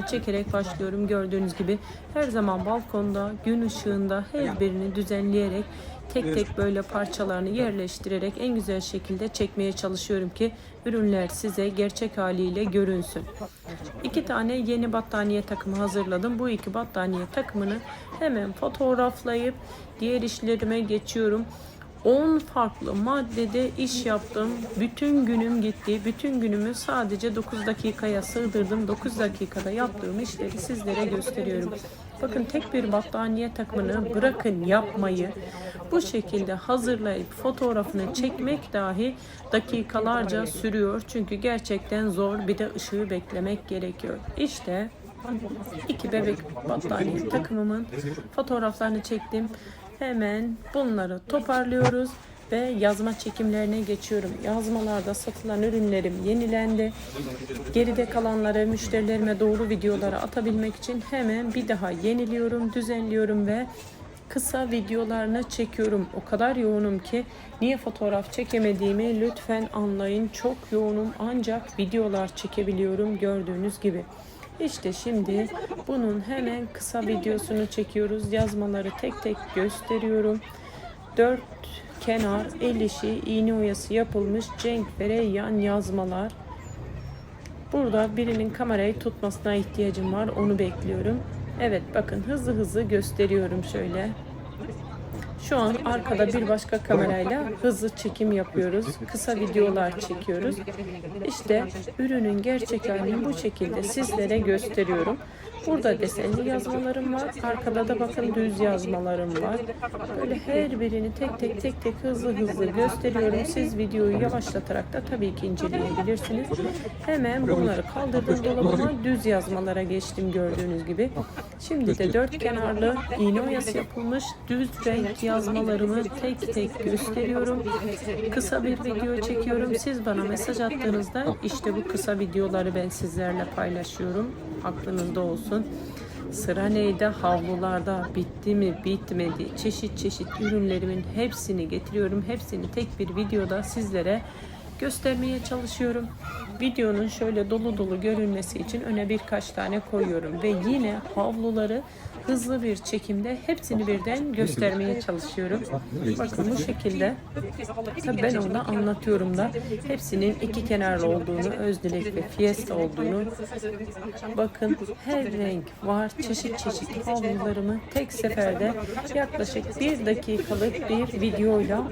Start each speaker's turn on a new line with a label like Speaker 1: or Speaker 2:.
Speaker 1: çekerek başlıyorum. Gördüğünüz gibi her zaman balkonda, gün ışığında her birini düzenleyerek tek tek böyle parçalarını yerleştirerek en güzel şekilde çekmeye çalışıyorum ki ürünler size gerçek haliyle görünsün. İki tane yeni battaniye takımı hazırladım. Bu iki battaniye takımını hemen fotoğraflayıp diğer işlerime geçiyorum. 10 farklı maddede iş yaptım. Bütün günüm gitti. Bütün günümü sadece 9 dakikaya sığdırdım. 9 dakikada yaptığım işleri sizlere gösteriyorum. Bakın tek bir battaniye takımını bırakın yapmayı. Bu şekilde hazırlayıp fotoğrafını çekmek dahi dakikalarca sürüyor. Çünkü gerçekten zor. Bir de ışığı beklemek gerekiyor. İşte iki bebek battaniye takımımın fotoğraflarını çektim. Hemen bunları toparlıyoruz ve yazma çekimlerine geçiyorum. Yazmalarda satılan ürünlerim yenilendi. Geride kalanları müşterilerime doğru videoları atabilmek için hemen bir daha yeniliyorum, düzenliyorum ve kısa videolarını çekiyorum. O kadar yoğunum ki niye fotoğraf çekemediğimi lütfen anlayın. Çok yoğunum ancak videolar çekebiliyorum gördüğünüz gibi. İşte şimdi bunun hemen kısa videosunu çekiyoruz. Yazmaları tek tek gösteriyorum. Dört kenar el işi iğne oyası yapılmış cenkvere yan yazmalar. Burada birinin kamerayı tutmasına ihtiyacım var. Onu bekliyorum. Evet bakın hızlı hızlı gösteriyorum şöyle. Şu an arkada bir başka kamerayla hızlı çekim yapıyoruz. Kısa videolar çekiyoruz. İşte ürünün gerçek halini bu şekilde sizlere gösteriyorum. Burada desenli yazmalarım var. Arkada da bakın düz yazmalarım var. Böyle her birini tek tek tek tek hızlı hızlı gösteriyorum. Siz videoyu yavaşlatarak da tabii ki inceleyebilirsiniz. Hemen bunları kaldırdım dolabıma düz yazmalara geçtim gördüğünüz gibi. Şimdi de dört kenarlı iğne oyası yapılmış düz renk yazmalarımı tek tek gösteriyorum. Kısa bir video çekiyorum. Siz bana mesaj attığınızda işte bu kısa videoları ben sizlerle paylaşıyorum. Aklınızda olsun. Sıra neydi? Havlularda bitti mi bitmedi. Çeşit çeşit ürünlerimin hepsini getiriyorum. Hepsini tek bir videoda sizlere göstermeye çalışıyorum. Videonun şöyle dolu dolu görünmesi için öne birkaç tane koyuyorum ve yine havluları hızlı bir çekimde hepsini birden göstermeye çalışıyorum. Bakın bu şekilde tabii ben onu anlatıyorum da hepsinin iki kenarlı olduğunu, özdilek ve fiesta olduğunu bakın her renk var. Çeşit çeşit havlularımı tek seferde yaklaşık bir dakikalık bir videoyla